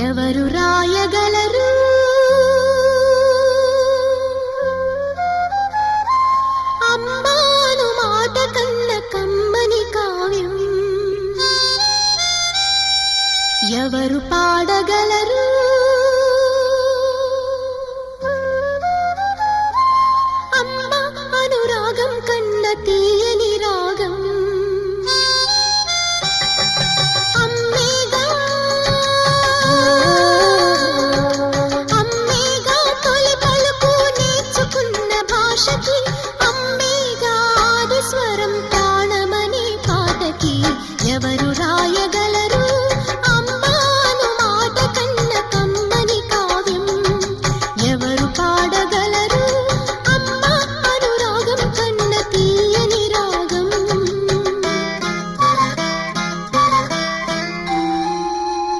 ఎవరు రాయగలరు? అమ్మాను మాట కన్న కమ్మని కావ్యం. ఎవరు పాడగలరు? అమ్మ అనురాగం కన్న తీయ